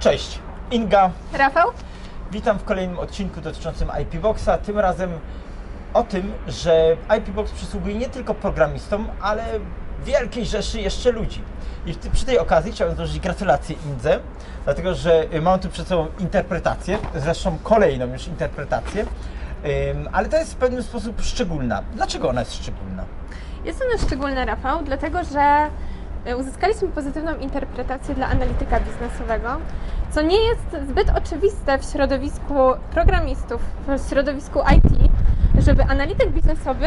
Cześć, Inga. Rafał? Witam w kolejnym odcinku dotyczącym IP Boxa. Tym razem o tym, że IP Box przysługuje nie tylko programistom, ale wielkiej rzeszy jeszcze ludzi. I przy tej okazji chciałem złożyć gratulacje Indze, dlatego że y, mam tu przed sobą interpretację, zresztą kolejną już interpretację, ale to jest w pewien sposób szczególna. Dlaczego ona jest szczególna? Jest ona szczególna, Rafał, dlatego że uzyskaliśmy pozytywną interpretację dla analityka biznesowego, co nie jest zbyt oczywiste w środowisku programistów, w środowisku IT, żeby analityk biznesowy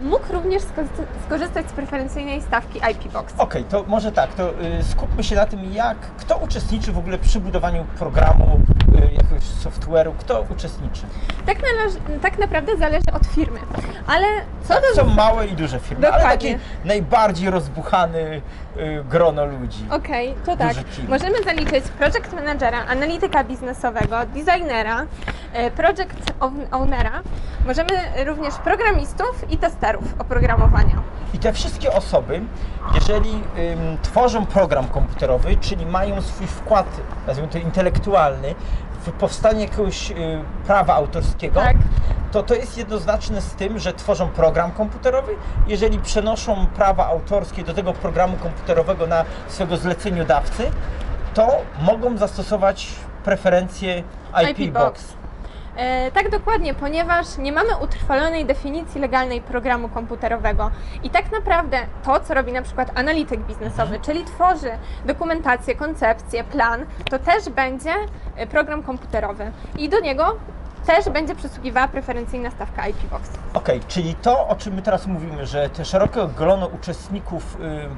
mógł również sko- skorzystać z preferencyjnej stawki IP Box. Okej, to może tak, to y, skupmy się na tym, jak, kto uczestniczy w ogóle przy budowaniu programu, y, jakiegoś software'u, kto uczestniczy. Tak, należy, tak naprawdę zależy od firmy, ale co do Są małe i duże firmy, ale Dokładnie. taki najbardziej rozbuchany grono ludzi. Okej, to tak. Możemy zaliczyć project managera, analityka biznesowego, designera, project own- ownera. Możemy również programistów i testerów oprogramowania. I te wszystkie osoby, jeżeli ym, tworzą program komputerowy, czyli mają swój wkład, nazwijmy to intelektualny, w powstanie jakiegoś y, prawa autorskiego, Tak. to to jest jednoznaczne z tym, że tworzą program komputerowy. Jeżeli przenoszą prawa autorskie do tego programu komputerowego na swego zleceniodawcy, to mogą zastosować preferencje IP, IP Box. E, tak dokładnie, ponieważ nie mamy utrwalonej definicji legalnej programu komputerowego. I tak naprawdę to, co robi na przykład analityk biznesowy, czyli tworzy dokumentację, koncepcję, plan, to też będzie e, program komputerowy. I do niego też będzie przysługiwała preferencyjna stawka IP Box. Okej, czyli to, o czym my teraz mówimy, że te szerokie grono uczestników, y,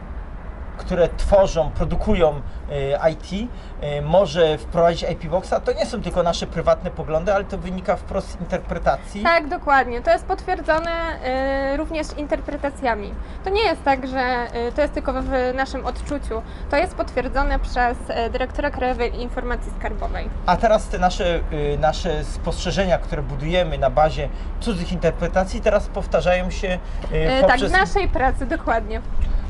które tworzą, produkują y, IT, y, może wprowadzić IP Boxa, to nie są tylko nasze prywatne poglądy, ale to wynika wprost z interpretacji. Tak, dokładnie. To jest potwierdzone y, również interpretacjami. To nie jest tak, że to jest tylko w naszym odczuciu. To jest potwierdzone przez dyrektora Krajowej Informacji Skarbowej. A teraz te nasze, nasze spostrzeżenia, które budujemy na bazie cudzych interpretacji, teraz powtarzają się tak, poprzez... w naszej pracy, dokładnie.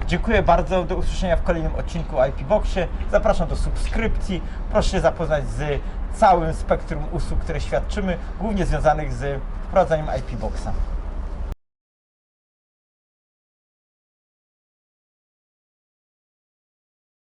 Dziękuję bardzo, do usłyszenia w kolejnym odcinku IP Boxie. Zapraszam do subskrypcji. Proszę się zapoznać z całym spektrum usług, które świadczymy, głównie związanych z wprowadzaniem IP Boxa.